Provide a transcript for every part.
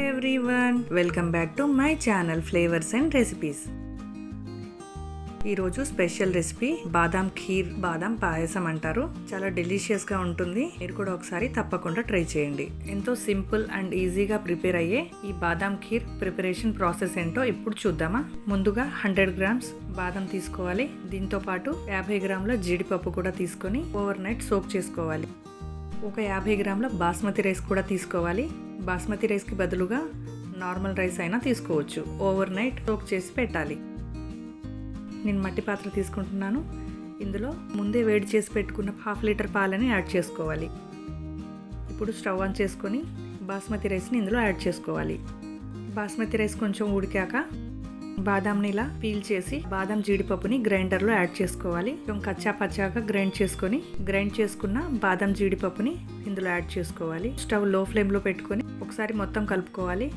Everyone welcome back to my channel flavours and recipes ఈరోజు special recipe badam kheer బాదాం పాయసం అంటారు. చాలా డెలిషియస్గా ఉంటుంది. మీరు కూడా ఒకసారి తప్పకుండా ట్రై చేయండి. ఎంతో సింపుల్ అండ్ ఈజీగా ప్రిపేర్ అయ్యే ఈ బాదాం ఖీర్ ప్రిపరేషన్ ప్రాసెస్ ఏంటో ఇప్పుడు చూద్దామా? ముందుగా హండ్రెడ్ గ్రామ్స్ బాదం తీసుకోవాలి. దీంతో పాటు యాభై గ్రాముల జీడిపప్పు కూడా తీసుకొని ఓవర్ నైట్ సోక్ చేసుకోవాలి. ఒక యాభై గ్రాముల బాస్మతి రైస్ కూడా తీసుకోవాలి. బాస్మతి రైస్కి బదులుగా నార్మల్ రైస్ అయినా తీసుకోవచ్చు. ఓవర్ నైట్ సోక్ చేసి పెట్టాలి. నేను మట్టి పాత్ర తీసుకుంటున్నాను. ఇందులో ముందే వేడి చేసి పెట్టుకున్న హాఫ్ లీటర్ పాలని యాడ్ చేసుకోవాలి. ఇప్పుడు స్టవ్ ఆన్ చేసుకొని బాస్మతి రైస్ని ఇందులో యాడ్ చేసుకోవాలి. బాస్మతి రైస్ కొంచెం ఉడికాక బాదాంని ఇలా పీల్ చేసి బాదం జీడిపప్పుని గ్రైండర్లో యాడ్ చేసుకోవాలి. కొంచెం కచ్చా పచ్చాగా గ్రైండ్ చేసుకొని గ్రైండ్ చేసుకున్న బాదం జీడిపప్పుని ఇందులో యాడ్ చేసుకోవాలి. స్టవ్లో ఫ్లేమ్లో పెట్టుకొని ఒకసారి మొత్తం కలుపుకోవాలి.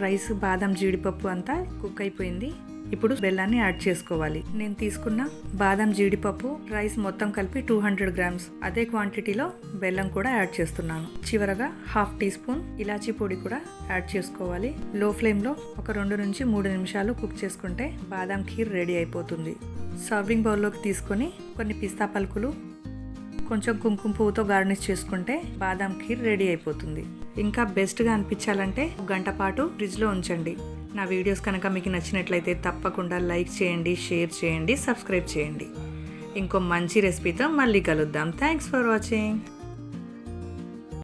రైస్ బాదం జీడిపప్పు అంతా కుక్ అయిపోయింది. ఇప్పుడు బెల్లాన్ని యాడ్ చేసుకోవాలి. నేను తీసుకున్న బాదం జీడిపప్పు రైస్ మొత్తం కలిపి టూ హండ్రెడ్ గ్రామ్స్. అదే క్వాంటిటీలో బెల్లం కూడా యాడ్ చేస్తున్నాను. చివరగా హాఫ్ టీ స్పూన్ ఇలాచీ పొడి కూడా యాడ్ చేసుకోవాలి. లో ఫ్లేమ్లో ఒక రెండు నుంచి మూడు నిమిషాలు కుక్ చేసుకుంటే బాదం ఖీర్ రెడీ అయిపోతుంది. సర్వింగ్ బౌల్లోకి తీసుకొని కొన్ని పిస్తా పలుకులు కొంచెం కుంకుమ పువ్వుతో గార్నిష్ చేసుకుంటే బాదాం ఖీర్ రెడీ అయిపోతుంది. ఇంకా బెస్ట్గా అనిపించాలంటే ఒక గంట పాటు ఫ్రిడ్జ్లో ఉంచండి. నా వీడియోస్ కనుక మీకు నచ్చినట్లయితే తప్పకుండా లైక్ చేయండి షేర్ చేయండి సబ్స్క్రైబ్ చేయండి. ఇంకో మంచి రెసిపీతో మళ్ళీ కలుద్దాం. Thanks for watching